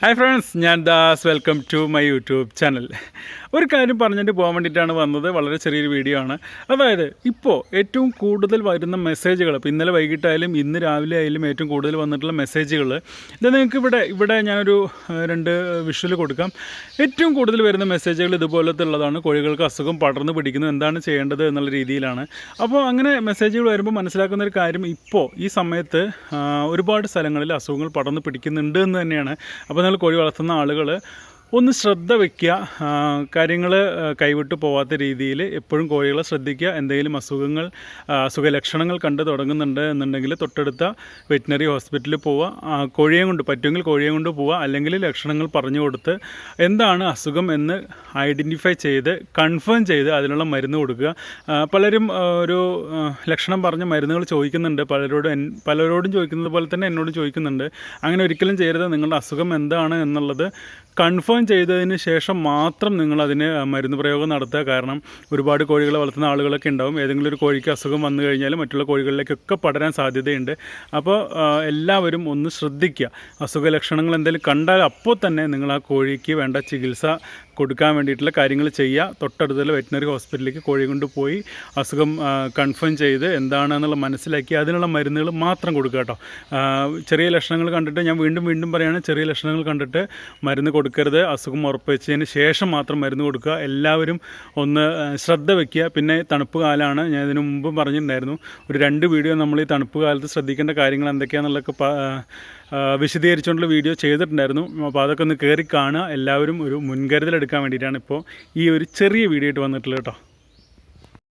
Hi friends ഞാൻ Das. Welcome to my YouTube channel ഒരു കാര്യം പറഞ്ഞിട്ട് പോകാൻ വേണ്ടിയിട്ടാണ് വന്നത്. വളരെ ചെറിയൊരു വീഡിയോ ആണ്. അതായത് ഇപ്പോൾ ഏറ്റവും കൂടുതൽ വരുന്ന മെസ്സേജുകൾ ഇപ്പോൾ ഇന്നലെ വൈകിട്ടായാലും ഇന്ന് രാവിലെ ആയാലും ഏറ്റവും കൂടുതൽ വന്നിട്ടുള്ള മെസ്സേജുകൾ ഇത് നിങ്ങൾക്ക് ഇവിടെ ഇവിടെ ഞാനൊരു രണ്ട് വിഷ്വൽ കൊടുക്കാം. ഏറ്റവും കൂടുതൽ വരുന്ന മെസ്സേജുകൾ ഇതുപോലത്തെ ഉള്ളതാണ് കോഴികൾക്ക് അസുഖം പടർന്നു പിടിക്കുന്നു എന്താണ് ചെയ്യേണ്ടത് എന്നുള്ള രീതിയിലാണ്. അപ്പോൾ അങ്ങനെ മെസ്സേജുകൾ വരുമ്പോൾ മനസ്സിലാക്കുന്ന ഒരു കാര്യം ഇപ്പോൾ ഈ സമയത്ത് ഒരുപാട് സ്ഥലങ്ങളിൽ അസുഖങ്ങൾ പടർന്നു പിടിക്കുന്നുണ്ട് എന്ന് തന്നെയാണ്. അപ്പോൾ കോഴി വളർത്തുന്ന ആളുകൾ ഒന്ന് ശ്രദ്ധ വയ്ക്കുക കാര്യങ്ങൾ കൈവിട്ട് പോവാത്ത രീതിയിൽ എപ്പോഴും കോഴികളെ ശ്രദ്ധിക്കുക. എന്തെങ്കിലും അസുഖങ്ങൾ അസുഖലക്ഷണങ്ങൾ കണ്ടു തുടങ്ങുന്നുണ്ട് എന്നുണ്ടെങ്കിൽ തൊട്ടടുത്ത വെറ്റിനറി ഹോസ്പിറ്റലിൽ പോവുക. കോഴിയെ കൊണ്ട് പറ്റുമെങ്കിൽ കോഴിയെ കൊണ്ട് പോവുക. അല്ലെങ്കിൽ ലക്ഷണങ്ങൾ പറഞ്ഞു കൊടുത്ത് എന്താണ് അസുഖം എന്ന് ഐഡന്റിഫൈ ചെയ്ത് കൺഫേം ചെയ്ത് അതിനുള്ള മരുന്ന് കൊടുക്കുക. പലരും ഒരു ലക്ഷണം പറഞ്ഞ മരുന്നുകൾ ചോദിക്കുന്നുണ്ട്. പലരോടും പലരോടും ചോദിക്കുന്നത് പോലെ തന്നെ എന്നോട് ചോദിക്കുന്നുണ്ട്. അങ്ങനെ ഒരിക്കലും ചെയ്യരുത്. നിങ്ങളുടെ അസുഖം എന്താണ് എന്നുള്ളത് കൺഫേം ചെയ്തതിന് ശേഷം മാത്രം നിങ്ങൾ അതിന് മരുന്ന് പ്രയോഗം നടത്തുക. കാരണം ഒരുപാട് കോഴികളെ വളർത്തുന്ന ആളുകളൊക്കെ ഉണ്ടാവും. ഏതെങ്കിലും ഒരു കോഴിക്ക് അസുഖം വന്നു കഴിഞ്ഞാൽ മറ്റുള്ള കോഴികളിലേക്കൊക്കെ പടരാൻ സാധ്യതയുണ്ട്. അപ്പോൾ എല്ലാവരും ഒന്ന് ശ്രദ്ധിക്കുക. അസുഖ ലക്ഷണങ്ങൾ എന്തെങ്കിലും കണ്ടാൽ അപ്പോൾ തന്നെ നിങ്ങൾ ആ കോഴിക്ക് വേണ്ട ചികിത്സ കൊടുക്കാൻ വേണ്ടിയിട്ടുള്ള കാര്യങ്ങൾ ചെയ്യുക. തൊട്ടടുത്തുള്ള വെറ്റിനറി ഹോസ്പിറ്റലിലേക്ക് കോഴി കൊണ്ട് പോയി അസുഖം കൺഫേം ചെയ്ത് എന്താണെന്നുള്ള മനസ്സിലാക്കി അതിനുള്ള മരുന്നുകൾ മാത്രം കൊടുക്കുക കേട്ടോ. ചെറിയ ലക്ഷണങ്ങൾ കണ്ടിട്ട് ഞാൻ വീണ്ടും വീണ്ടും പറയുകയാണ് ചെറിയ ലക്ഷണങ്ങൾ കണ്ടിട്ട് മരുന്ന് കൊടുക്കരുത്. അസുഖം ഉറപ്പിച്ചതിന് ശേഷം മാത്രം മരുന്ന് കൊടുക്കുക. എല്ലാവരും ഒന്ന് ശ്രദ്ധ വയ്ക്കുക പിന്നെ തണുപ്പ് കാലമാണ് ഞാൻ ഇതിനു മുമ്പ് പറഞ്ഞിട്ടുണ്ടായിരുന്നു ഒരു രണ്ട് വീഡിയോ നമ്മൾ ഈ തണുപ്പ് കാലത്ത് ശ്രദ്ധിക്കേണ്ട കാര്യങ്ങൾ എന്തൊക്കെയാണെന്നുള്ളതൊക്കെ വിശദീകരിച്ചുകൊണ്ടുള്ള വീഡിയോ ചെയ്തിട്ടുണ്ടായിരുന്നു. അപ്പോൾ അതൊക്കെ ഒന്ന് കയറി കാണുക. എല്ലാവരും ഒരു മുൻകരുതൽ എടുക്കാൻ വേണ്ടിയിട്ടാണ് ഇപ്പോൾ ഈ ഒരു ചെറിയ വീഡിയോ ആയിട്ട് വന്നിട്ടുള്ളത് കേട്ടോ.